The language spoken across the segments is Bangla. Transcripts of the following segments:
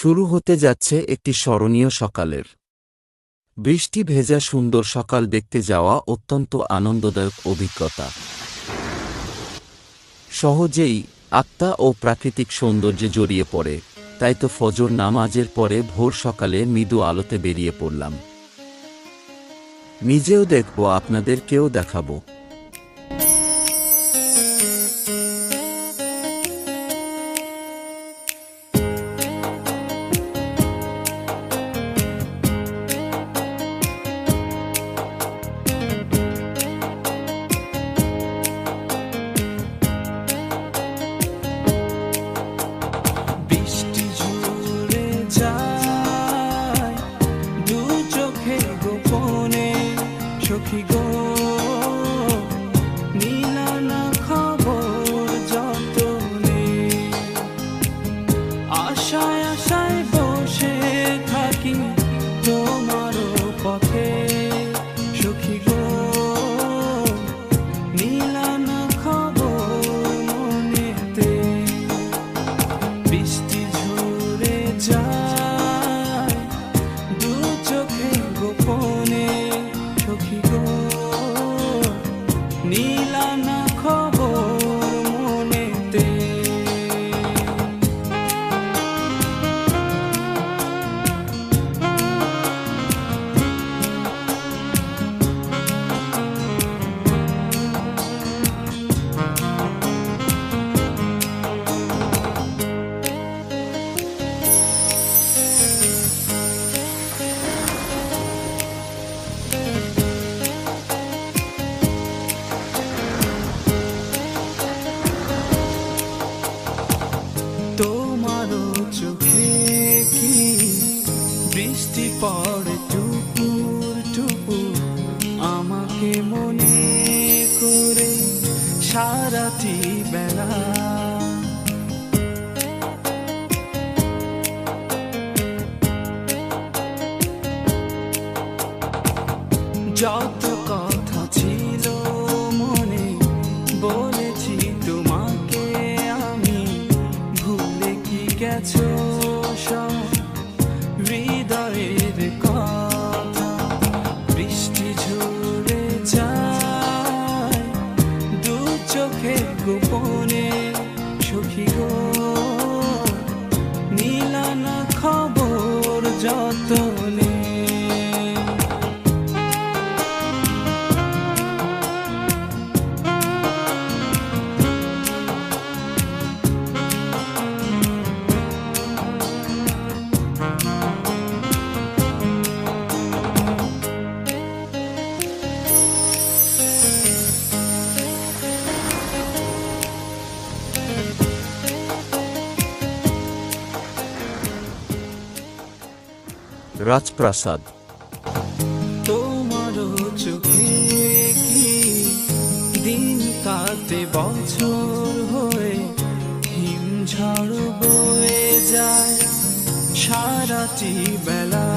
শুরু হতে যাচ্ছে একটি স্মরণীয় সকালের। বৃষ্টি ভেজা সুন্দর সকাল দেখতে যাওয়া অত্যন্ত আনন্দদায়ক অভিজ্ঞতা। সহজেই আত্মা ও প্রাকৃতিক সৌন্দর্যে জড়িয়ে পড়ে, তাই তো ফজর নামাজের পরে ভোর সকালে মৃদু আলোতে বেরিয়ে পড়লাম। নিজেও দেখব আপনাদেরকেও দেখাবো। সখী গো চোখে কি বৃষ্টি পড়ে টুপুর টুপুর আমাকে মনে করে সারাটি বেলা। যত রাজপ্রাসাদ। তোমারও চোখে কি দিন কাটে, বছর হয়ে হিমঝড় বয়ে যায়, সারাটি বেলা।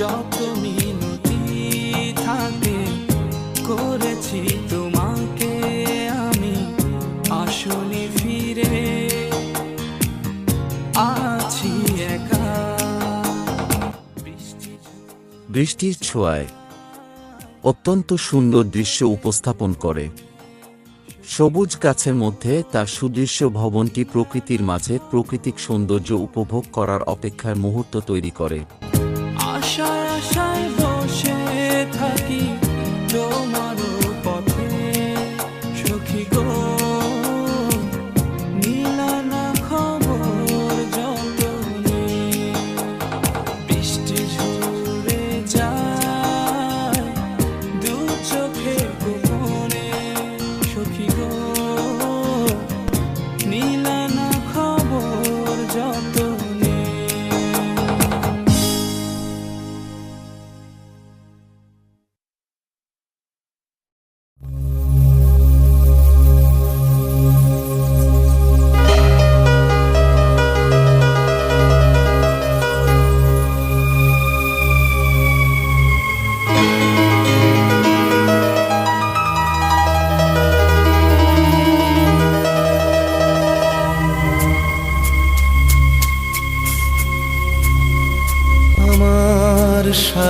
যত মিনতি থাকে, করেছি তোমাকে বৃষ্টির ছোঁয়ায় অত্যন্ত সুন্দর দৃশ্য উপস্থাপন করে। সবুজ গাছের মধ্যে তার সুদৃশ্য ভবনটি প্রকৃতির মাঝে প্রাকৃতিক সৌন্দর্য উপভোগ করার অপেক্ষার মুহূর্ত তৈরি করে।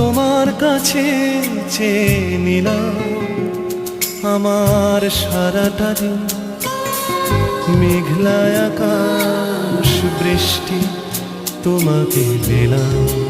তোমার কাছে চেয়ে নিলাম আমার সারাটা দিন। মেঘলায় আকাশ বৃষ্টি তোমাকে দিলাম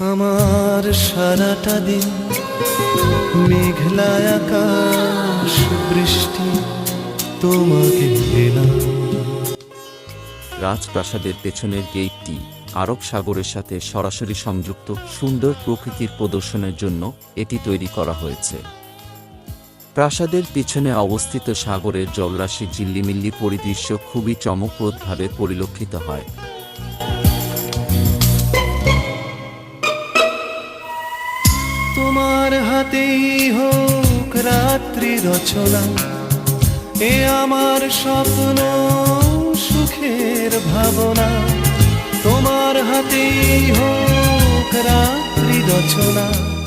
আমার সারাটা দিন মেঘলায় আকাশ, বৃষ্টি তোমাকে দিলাম রাজপ্রাসাদের পেছনের গেটটি আরব সাগরের সাথে সরাসরি সংযুক্ত সুন্দর প্রকৃতির প্রদর্শনের জন্য এটি তৈরি করা হয়েছে। প্রাসাদের পিছনে অবস্থিত সাগরের জলরাশি ঝিল্লিমিল্লি পরিদৃশ্য খুবই চমকপ্রদভাবে পরিলক্ষিত হয়। তোমার হাতেই হোক রাত্রি রচনা। এ আমার স্বপ্ন সুখের ভাবনা। তোমার হাতেই হোক রাত্রি রচনা।